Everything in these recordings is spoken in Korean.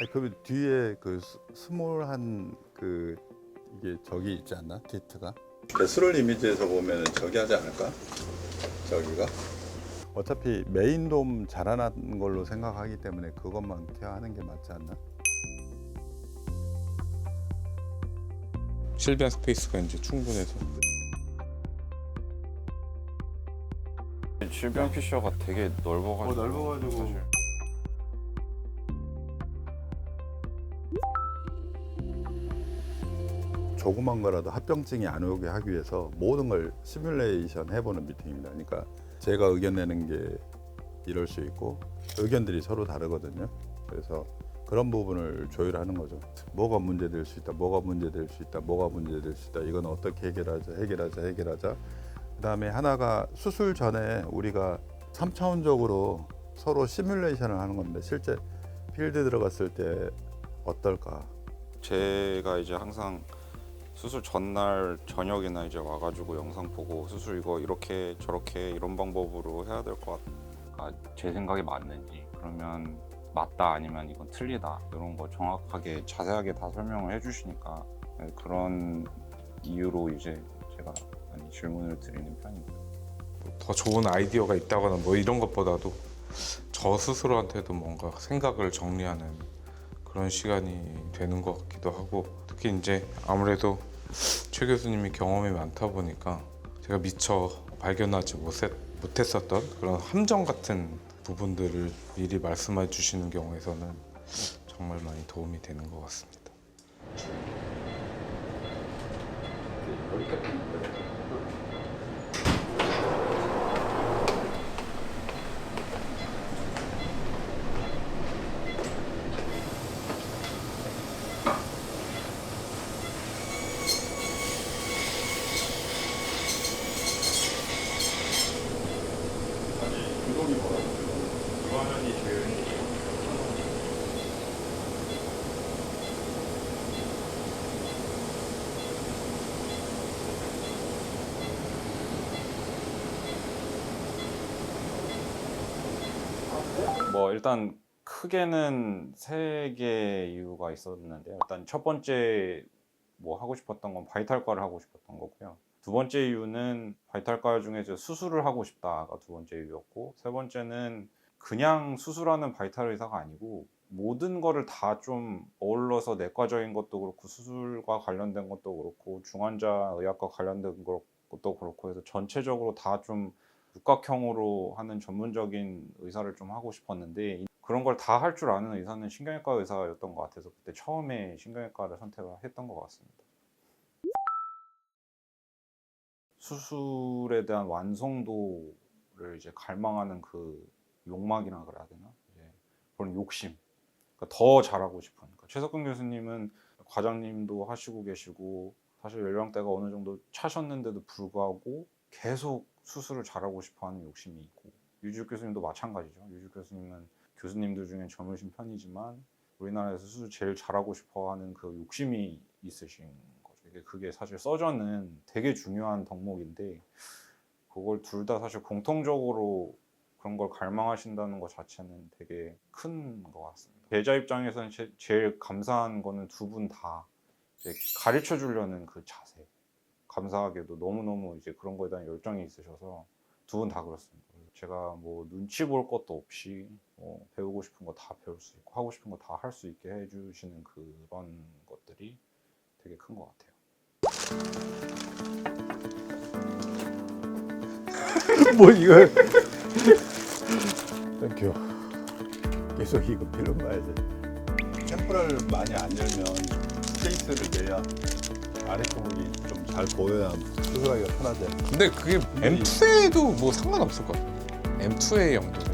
아니, 그러면 뒤에 그 스- 스몰한 그 이게 저기 있지 않나? 디트가? 배수를 이미지에서 보면 저기 하지 않을까? 저기가? 어차피 메인돔 자라난 걸로 생각하기 때문에 그것만 케어하는 게 맞지 않나? 실비안 스페이스가 이제 충분해서 실비안 피셔가 되게 넓어가지고 어, 넓어가지고. 사실. 조그만 거라도 합병증이 안 오게 하기 위해서 모든 걸 시뮬레이션 해보는 미팅입니다. 그러니까 제가 의견 내는 게 이럴 수 있고 의견들이 서로 다르거든요. 그래서 그런 부분을 조율하는 거죠. 뭐가 문제될 수 있다, 뭐가 문제될 수 있다, 뭐가 문제될 수 있다. 이건 어떻게 해결하자, 해결하자, 해결하자. 그다음에 하나가 수술 전에 우리가 3차원적으로 서로 시뮬레이션을 하는 건데 실제 필드 들어갔을 때 어떨까? 제가 이제 항상 수술 전날 저녁이나 이제 와가지고 영상 보고 수술 이거 이렇게 저렇게 이런 방법으로 해야 될 것 같아. 아, 제 생각이 맞는지 그러면 맞다 아니면 이건 틀리다 이런 거 정확하게 자세하게 다 설명을 해주시니까 네, 그런 이유로 이제 제가 많이 질문을 드리는 편입니다. 더 좋은 아이디어가 있다거나 뭐 이런 것보다도 저 스스로한테도 뭔가 생각을 정리하는 그런 시간이 되는 것 같기도 하고 특히 이제 아무래도 최 교수님이 경험이 많다 보니까 제가 미처 발견하지 못했, 못했었던 그런 함정 같은 부분들을 미리 말씀해 주시는 경우에서는 정말 많이 도움이 되는 것 같습니다. 뭐 일단 크게는 세 개의 이유가 있었는데요. 일단 첫 번째 뭐 하고 싶었던 건 바이탈과를 하고 싶었던 거고요. 두 번째 이유는 바이탈과 중에서 수술을 하고 싶다가 두 번째 이유였고 세 번째는 그냥 수술하는 바이탈 의사가 아니고 모든 거를 다 좀 어울러서 내과적인 것도 그렇고 수술과 관련된 것도 그렇고 중환자 의학과 관련된 것도 그렇고 해서 전체적으로 다 좀 육각형으로 하는 전문적인 의사를 좀 하고 싶었는데 이- 그런 걸 다 할 줄 아는 의사는 신경외과 의사였던 것 같아서 그때 처음에 신경외과를 선택을 했던 것 같습니다. 수술에 대한 완성도를 이제 갈망하는 그 욕망이라 그래야 되나? 그런 욕심. 그러니까 더 잘하고 싶은. 그러니까 최석근 교수님은 과장님도 하시고 계시고 사실 연령대가 어느 정도 차셨는데도 불구하고 계속 수술을 잘하고 싶어하는 욕심이 있고 유주 교수님도 마찬가지죠. 유주 교수님은 교수님들 중에 젊으신 편이지만 우리나라에서 수술 제일 잘하고 싶어하는 그 욕심이 있으신 거죠. 이게 그게 사실 서전은 되게 중요한 덕목인데 그걸 둘 다 사실 공통적으로 그런 걸 갈망하신다는 것 자체는 되게 큰 것 같습니다. 제자 입장에서는 제, 제일 감사한 거는 두 분 다 가르쳐 주려는 그 자세. 감사하게도 너무너무 이제 그런 거에 대한 열정이 있으셔서 두 분 다 그렇습니다. 제가 뭐 눈치 볼 것도 없이 뭐 배우고 싶은 거 다 배울 수 있고 하고 싶은 거 다 할 수 있게 해주시는 그런 것들이 되게 큰 것 같아요. 뭐 이거 땡큐 계속 이거 필름 봐야지 템포를 많이 안 열면 스페이스를 내야 아래쪽이 좀 잘 보여야 수술하기가 편하지 근데 그게 M2A도 뭐 상관없을 것 같아요. M2A 정도는.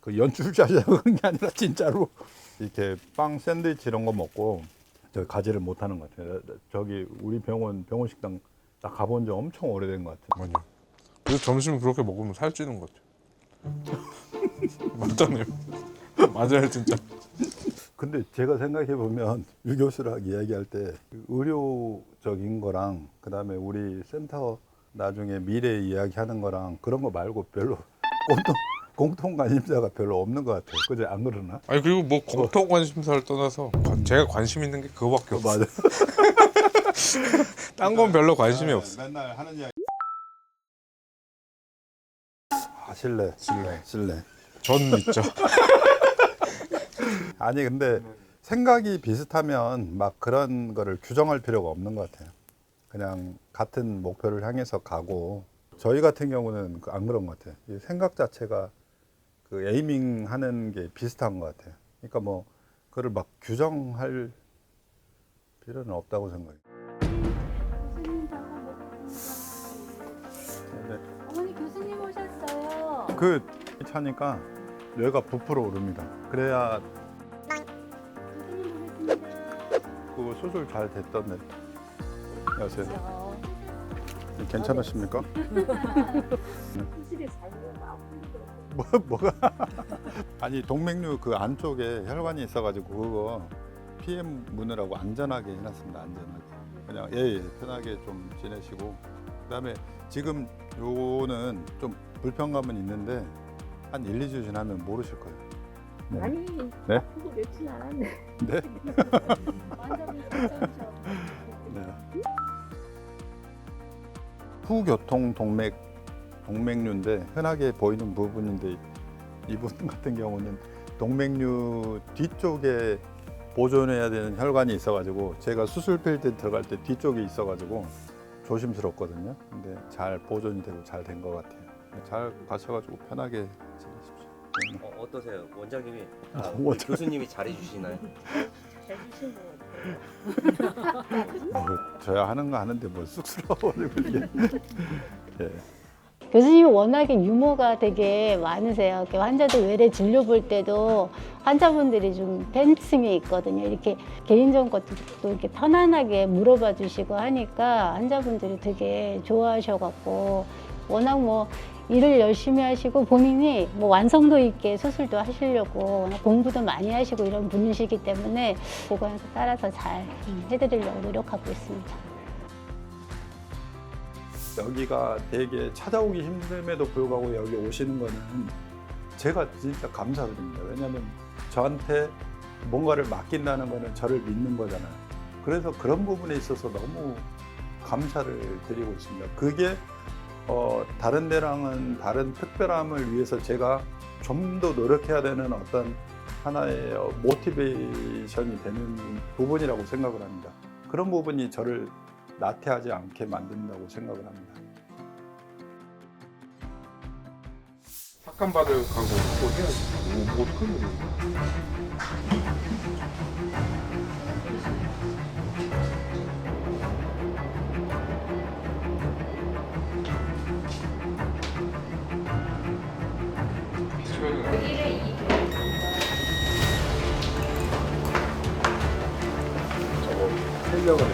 그 연출자라고 그런 게 아니라 진짜로 이렇게 빵 샌드위치 이런 거 먹고 저 가지를 못 하는 것 같아요 저기 우리 병원 병원 식당 나 가본 지 엄청 오래된 것 같아요 맞아. 그래서 점심 그렇게 먹으면 살찌는 것 같아. 맞잖아요. 맞아요, 진짜. 근데 제가 생각해 보면 유 교수랑 이야기할 때그 의료적인 거랑 그다음에 우리 센터 나중에 미래 이야기하는 거랑 그런 거 말고 별로 공통 공통 관심사가 별로 없는 것 같아요. 그죠? 안 그러나? 아니 그리고 뭐 공통 관심사를 떠나서 관- 제가 관심 있는 게 그거밖에 없어. 맞아. 딴 건 별로 관심이 없어. 맨날 하는 이야기. 아 실례, 실례, 실례. 전 있죠. 아니 근데 생각이 비슷하면 막 그런 거를 규정할 필요가 없는 것 같아요. 그냥 같은 목표를 향해서 가고 저희 같은 경우는 그안 그런 것 같아요. 이 생각 자체가 그 에이밍 하는 게 비슷한 것 같아요. 그러니까 뭐 그걸 막 규정할 필요는 없다고 생각해요. 어머니 교수님 오셨어요. 그 차니까 뇌가 부풀어 오릅니다. 그래야 그 수술 잘 됐던데. 안녕하세요. 어, 괜찮으십니까? 수술이 잘 돼요. 뭐 뭐가 아니 동맥류 그 안쪽에 혈관이 있어가지고 그거 PM 문으라고 안전하게 해놨습니다. 안전하게 그냥 예, 예 편하게 좀 지내시고 그다음에 지금 요거는 좀 불편감은 있는데 한 1, 2주 지나면 모르실 거예요. 네. 아니, 네? 그거 며칠 않았네. 네? 완전히. 네. 후교통 동맥 동맥류인데 흔하게 보이는 부분인데 이분 같은 경우는 동맥류 뒤쪽에 보존해야 되는 혈관이 있어가지고 제가 수술 필드 들어갈 때 뒤쪽에 있어가지고 조심스럽거든요. 근데 잘 보존이 되고 잘 된 것 같아요. 잘 가셔가지고 편하게. 어, 어떠세요? 원장님이 아, 원장- 교수님이 잘해주시나요? 잘 주신 것 같아요. 뭐 저야 하는 거 하는데 뭐 쑥스러워가지고 이게. 예. 교수님이 워낙에 유머가 되게 많으세요. 이렇게 환자들 외래 진료 볼 때도 환자분들이 좀 팬층이 있거든요. 이렇게 개인적인 것도 이렇게 편안하게 물어봐 주시고 하니까 환자분들이 되게 좋아하셔갖고 워낙 뭐 일을 열심히 하시고 본인이 뭐 완성도 있게 수술도 하시려고 공부도 많이 하시고 이런 분이시기 때문에 그거에 따라서 잘 음, 해드리려고 노력하고 있습니다. 여기가 되게 찾아오기 힘듦에도 불구하고 여기 오시는 거는 제가 진짜 감사드립니다. 왜냐하면 저한테 뭔가를 맡긴다는 거는 저를 믿는 거잖아요. 그래서 그런 부분에 있어서 너무 감사를 드리고 있습니다. 그게 어, 다른 데랑은 다른 특별함을 위해서 제가 좀 더 노력해야 되는 어떤 하나의 어, 모티베이션이 되는 부분이라고 생각을 합니다. 그런 부분이 저를 나태하지 않게 만든다고 생각을 합니다. 삭감 받을 가고 또 해야지. 뭐 어떡하는 거야? 활력을 웬만하면